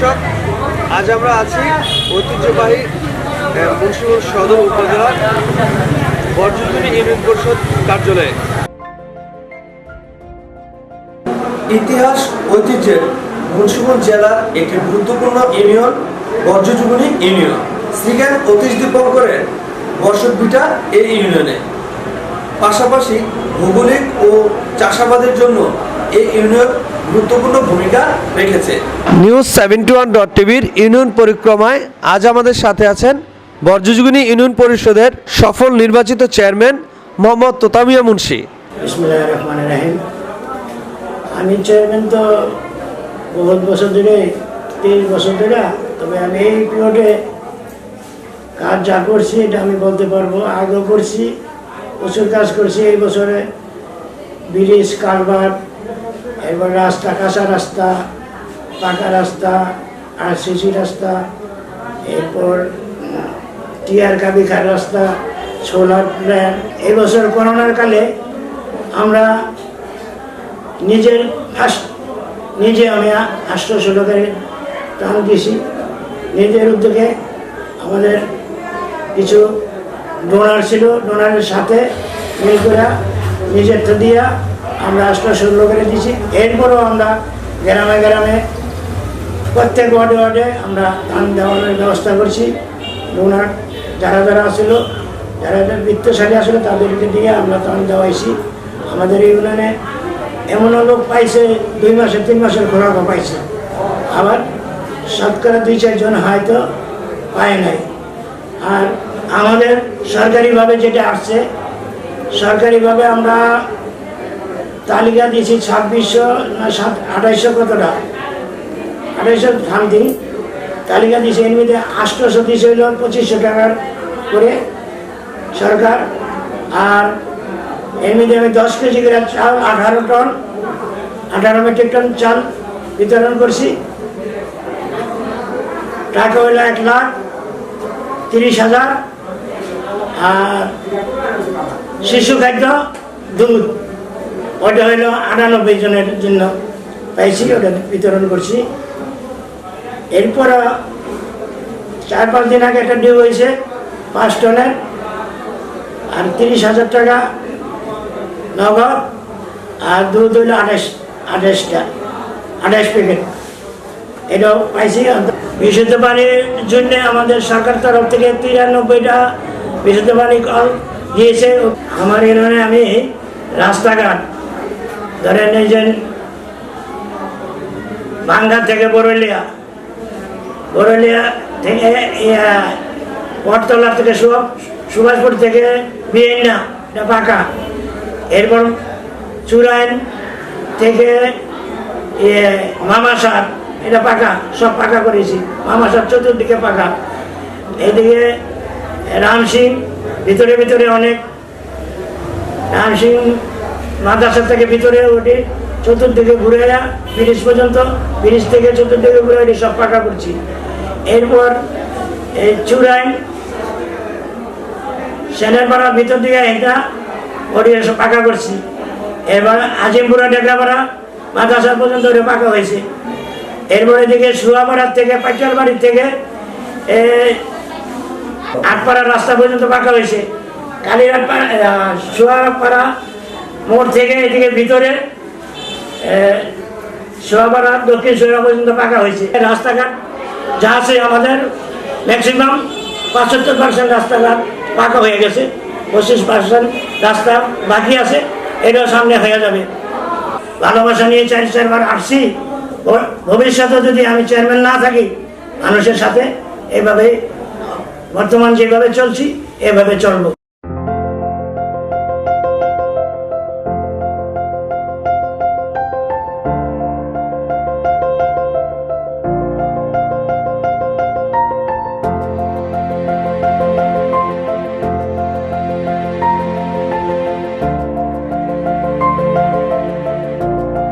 দর্শক, আজ আমরা আছি ঐতিহ্যবাহী মুন্সিগঞ্জ সদর উপজেলার বর্জনী ইউনিয়ন পরিষদ কার্যালয়ে। ইতিহাস, ঐতিহ্যের মুন্সিগঞ্জ জেলার একটি গুরুত্বপূর্ণ ইউনিয়ন বর্জ্যজীবনী ইউনিয়ন। শ্রীজ্ঞান অতীশ দীপঙ্করের বসতভিটা এই ইউনিয়নে। পাশাপাশি ভৌগোলিক ও চাষাবাদের জন্য এই ইউনিয়ন গুরুত্বপূর্ণ ভূমিকা রেখেছে। নিউজ সেভেন্টি ওয়ান ডট টিভির ইউনিয়ন পরিক্রমায় আজ আমাদের সাথে আছেন বর্জ্যজীবনী ইউনিয়ন পরিষদের সফল নির্বাচিত চেয়ারম্যান মোহাম্মদ তোতামিয়া মুন্সি। আমি চেয়ারম্যান তো বহুত বছর ধরে তিরিশ বছর ধরে তবে আমি এই প্লটে কাজ যা করছি এটা আমি বলতে পারব আগেও করছি প্রচুর কাজ করছি এই বছরে। ব্রিজ কারবার এরপর রাস্তা, কাঁচা রাস্তা, পাকা রাস্তা, আর সিসি রাস্তা, এরপর টিয়ার কাবিখার রাস্তা, সোলার প্ল্যান। এই বছর করোনার কালে আমরা নিজের নিজে আমি আষ্টশো টাকার টান দিয়েছি। নিজের উদ্যোগে আমাদের কিছু ডোনার ছিল, ডোনারের সাথে মিল করে নিজের তো দিয়া আমরা আষ্টশো করে দিয়েছি এরপরও আমরা গ্রামে গ্রামে প্রত্যেক ওয়ার্ডে ওয়ার্ডে আমরা ধান দেওয়ানোর ব্যবস্থা করছি। ডোনার যারা যারা আসলো, যারা যারা বৃত্তশালী আসলে তাদেরকে দিয়ে আমরা ধান দেওয়াইছি। আমাদের ইউনিয়নে এমনও লোক পাইছে, দুই মাসে তিন মাসের খোরাকও পাইছে। আবার শতকরা দুই চারজন হয়তো পায় নাই। আর আমাদের সরকারিভাবে যেটা আসছে, সরকারিভাবে আমরা তালিকা দিয়েছি ছাব্বিশশো না সাত, আঠাইশশো কতটা? আঠাইশশো সামথিং তালিকা দিয়েছে এর মধ্যে আষ্টশো দিয়েছে হইল পঁচিশশো টাকার করে সরকার। আর এর মধ্যে আমি দশ কেজি করে চাল, আঠারো টন, আঠারো মেট্রিক টন চাল বিতরণ করছি। টাকা হইল এক লাখ তিরিশ হাজার আর শিশু খাদ্য, দুধ। ওটা হইল আটানব্বই জনের জন্য। পাইছি, ওটা বিতরণ করছি। এরপর চার পাঁচ দিন আগে একটা ডিউ হয়েছে, পাঁচ টনের। আর তিরিশ হাজার টাকা নগদ। আর দুধ হইল আঠাশ, আঠাশটা, আঠাশ প্যাকেট। এটাও পাইছি। বিশুদ্ধ পানির জন্য আমাদের সরকার তরফ থেকে তিরানব্বইটা বিশুদ্ধ পানি কল দিয়েছে। আমার এখানে আমি রাস্তাঘাট, ধরেন এই যে ভাঙ্গা থেকে বরলিয়া বরলিয়া থেকে পটতলা থেকে সুভাষ সুভাষপুর থেকে বিয়েন্না এটা পাকা। এরপর চুরাইন থেকে ইয়ে মামাসার, এটা পাকা, সব পাকা করেছি। মামাসার চতুর্দিকে পাকা। এইদিকে রামসিং ভিতরে ভিতরে অনেক। রামসিং মাদ্রাসা থেকে ভিতরে ওটি চতুর্দিকে ঘুরে ব্রিজ পর্যন্ত ব্রিজ থেকে চতুর্দিকে ঘুরে ওটি সব পাকা করছি। এরপর এই সেনের পাড়ার ভিতর দিকে এটা ওটি সব পাকা করছি। এবার আজিমপুরা ডেকরাপাড়া মাদ্রাসা পর্যন্ত ওটা পাকা হয়েছে। এরপরে দিকে সুয়াপাড়ার থেকে পাইচার বাড়ির থেকে এ, আটপাড়ার রাস্তা পর্যন্ত পাকা হয়েছে কালীরাট সুয়াপাড়া মোড় থেকে এদিকে ভিতরে এ, সোয়াপাড়া দক্ষিণ সোয়া পর্যন্ত পাকা হয়েছে। রাস্তাঘাট যা আছে আমাদের ম্যাক্সিমাম পঁচাত্তর পার্সেন্ট রাস্তাঘাট পাকা হয়ে গেছে। পঁচিশ পার্সেন্ট রাস্তা বাকি আছে এটাও সামনে হয়ে যাবে। ভালোবাসা নিয়ে চার চারবার আসছি। ভবিষ্যতে যদি আমি চেয়ারম্যান না থাকি মানুষের সাথে এভাবে বর্তমান যেভাবে চলছি এভাবে চলবো।